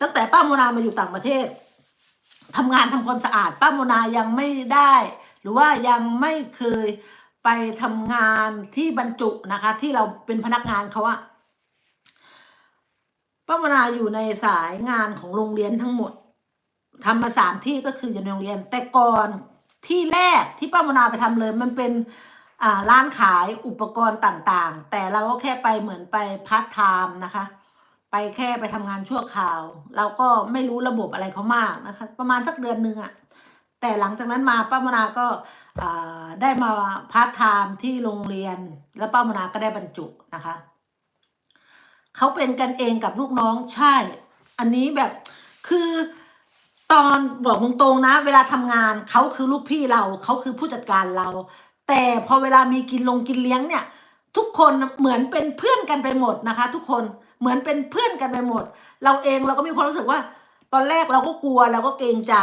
ตั้งแต่ป้าโมนามาอยู่ต่างประเทศทำงานทำความสะอาด ป้าโมนายังไม่ได้ หรือว่ายังไม่เคยไปทำงานที่บรรจุนะคะ ที่เราเป็นพนักงานเขาอะป้าโมนาอยู่ในสายงานของโรงเรียนทั้งหมดทำมาสามที่ก็คืออยู่ในโรงเรียนแต่ก่อนที่แรกที่ป้าโมนาไปทำเลย มันเป็นร้านขายอุปกรณ์ต่างๆ แต่เราก็แค่ไปเหมือนไปพาร์ทไทม์นะคะ ไปแค่ไปทำงานชั่วคราว เราก็ไม่รู้ระบบอะไรเขามากนะคะ ประมาณสักเดือนหนึ่งอะแต่หลังจากนั้นมาป้ามนาก็ได้มาพาร์ทไทม์ที่โรงเรียน แล้วป้ามนาก็ได้บรรจุนะคะเขาเป็นกันเองกับลูกน้องใช่ อันนี้แบบคือตอนบอกตรงๆนะ เวลาทำงานเขาคือลูกพี่เราเขาคือผู้จัดการเรา แต่พอเวลามีกินลงกินเลี้ยงเนี่ย ทุกคนเหมือนเป็นเพื่อนกันไปหมดนะคะ ทุกคน เหมือนเป็นเพื่อนกันไปหมด เราเองเราก็มีความรู้สึกว่า ตอนแรกเราก็กลัวเราก็เกรงใจ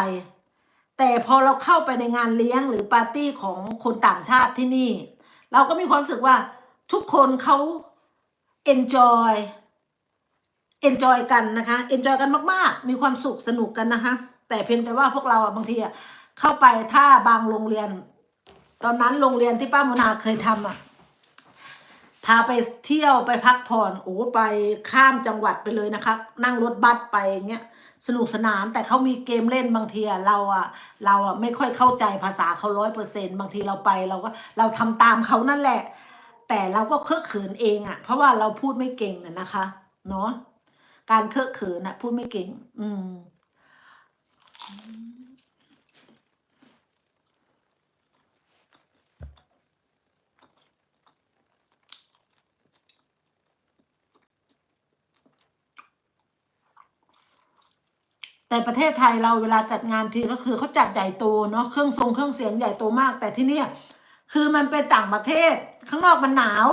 แต่พอเราเข้าไปในงานเลี้ยงหรือปาร์ตี้ของคนต่างชาติที่นี่ เราก็มีความรู้สึกว่าทุกคนเขา enjoy enjoy กันนะคะ enjoy กันมากๆ มีความสุขสนุกกันนะคะ แต่เพียงแต่ว่าพวกเราอะบางทีอะเข้าไปถ้าบางโรงเรียน ตอนนั้นโรงเรียนที่ป้าโมนาเคยทำอะ พาไปเที่ยวไปพักผ่อนโอ้ไปข้ามจังหวัดไปเลยนะคะ นั่งรถบัสไปอย่างเงี้ยสนุกสนานแต่เขามีเกมเล่นบางทีเราอะเราอะไม่ค่อยเข้าใจภาษาเขาร้อยเปอร์เซ็นบางทีเราไปเราก็เราทำตามเขานั่นแหละ แต่เราก็เคอะเขินเองอะเพราะว่าเราพูดไม่เก่งอะนะคะ เนาะการเคอะเขินอะพูดไม่เก่ง อืม แต่ประเทศไทยเราเวลาจัดงานทีก็คือเขาจัดใหญ่โตเนาะเครื่องทรงเครื่องเสียงใหญ่โตมาก แต่ที่เนี่ยคือมันเป็นต่างประเทศข้างนอกมันหนาว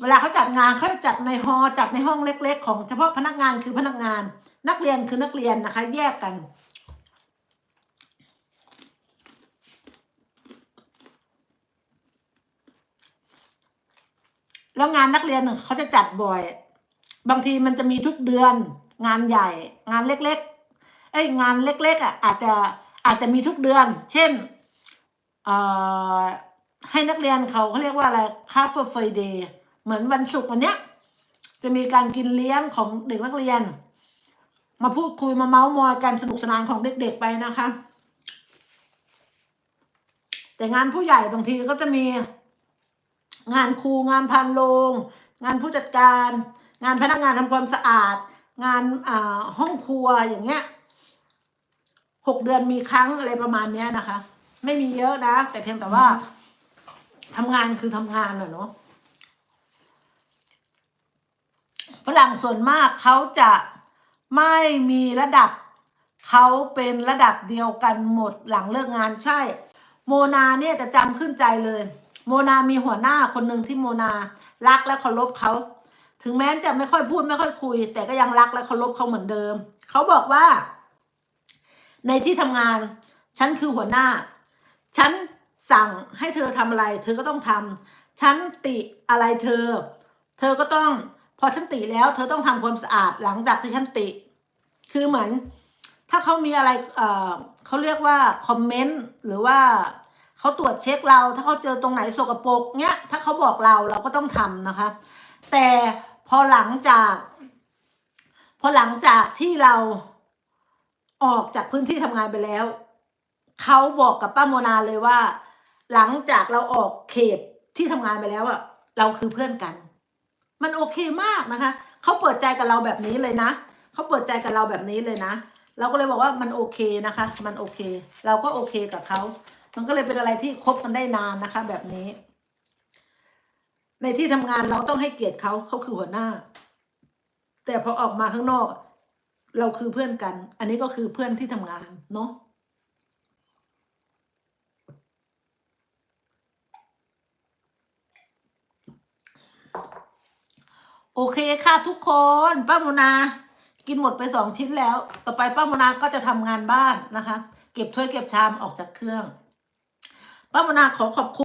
เวลาเขาจัดงานเขาจัดในฮอจัดในห้องเล็ก ๆ ของเฉพาะพนักงานคือพนักงาน นักเรียนคือนักเรียนนะคะ แยกกันแล้วงานนักเรียนเนี่ยเขาจะจัดบ่อย บางทีมันจะมีทุกเดือน งานใหญ่ งานเล็ก ๆ เอ้ยงานเล็กๆอะอาจจะอาจจะมีทุกเดือน เช่นให้นักเรียนเขาเขาเรียกว่าอะไรคาเฟ่เฟเดย์เหมือนวันศุกร์วันเนี้ย จะมีการกินเลี้ยงของเด็กนักเรียน มาพูดคุยมาเมาส์มอยกันสนุกสนานของเด็กๆไปนะคะ แต่งานผู้ใหญ่บางทีก็จะมี งานครูงานพันโรงงานผู้จัดการ งานพนักงานทำความสะอาด งานห้องครัวอย่างเงี้ย หกเดือนมีครั้งอะไรประมาณเนี้ยนะคะ ไม่มีเยอะนะ แต่เพียงแต่ว่าทำงานคือทำงานอะเนาะฝรั่งส่วนมากเขาจะไม่มีระดับเขาเป็นระดับเดียวกันหมดหลังเลิกงานใช่ โมนาเนี่ยจะจำขึ้นใจเลย โมนามีหัวหน้าคนหนึ่งที่โมนารักและเคารพเขาถึงแม้จะไม่ค่อยพูดไม่ค่อยคุย แต่ก็ยังรักและเคารพเขาเหมือนเดิม เขาบอกว่า ในที่ทำงาน ฉันคือหัวหน้า ฉันสั่งให้เธอทำอะไร เธอก็ต้องทำฉันติอะไรเธอ เธอก็ต้องพอฉันติแล้ว เธอต้องทำความสะอาดหลังจากที่ฉันติ คือเหมือน ถ้าเขามีอะไรเเขาเรียกว่าคอมเมนต์หรือว่าเขาตรวจเช็คเรา ถ้าเขาเจอตรงไหนสกปรกเนี้ย ถ้าเขาบอกเราเราก็ต้องทำนะคะ แต่พอหลังจาก พอหลังจากที่เรา ออกจากพื้นที่ทำงานไปแล้ว เขาบอกกับป้าโมนาเลยว่า หลังจากเราออกเขตที่ทำงานไปแล้วอะเราคือเพื่อนกัน มันโอเคมากนะคะ เขาเปิดใจกับเราแบบนี้เลยนะ เขาเปิดใจกับเราแบบนี้เลยนะ เราก็เลยบอกว่ามันโอเคนะคะ มันโอเค เราก็โอเคกับเขา มันก็เลยเป็นอะไรที่คบกันได้นานนะคะ แบบนี้ ในที่ทำงานเราต้องให้เกียรติเขาเขาคือหัวหน้า แต่พอออกมาข้างนอก เราคือเพื่อนกัน อันนี้ก็คือเพื่อนที่ทำงานเนาะโอเคค่ะทุกคนป้าโมนากินหมดไปสองชิ้นแล้ว ต่อไปป้าโมนาก็จะทำงานบ้านนะคะ เก็บถ้วยเก็บชามออกจากเครื่องป้าโมนาขอขอบคุณ